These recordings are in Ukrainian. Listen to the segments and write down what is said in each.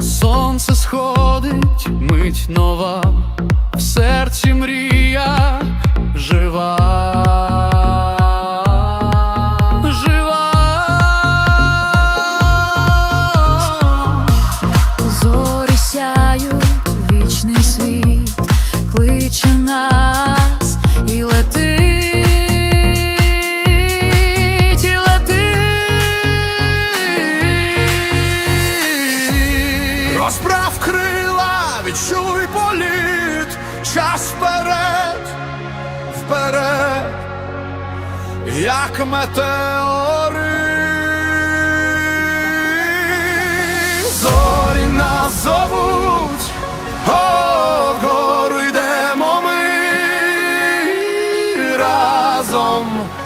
Сонце сходить, мить нова, в серці мрія жива. і летить, і летить. Розправ крила, відчуй політ, час вперед, вперед, як метеорит. razem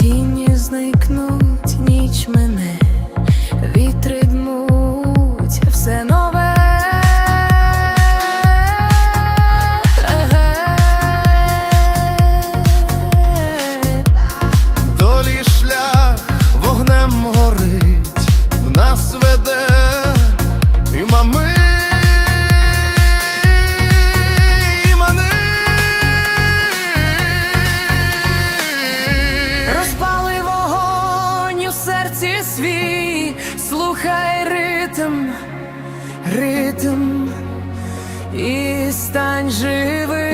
Тіні зникнуть, ніч мене, ритм, і стань живим.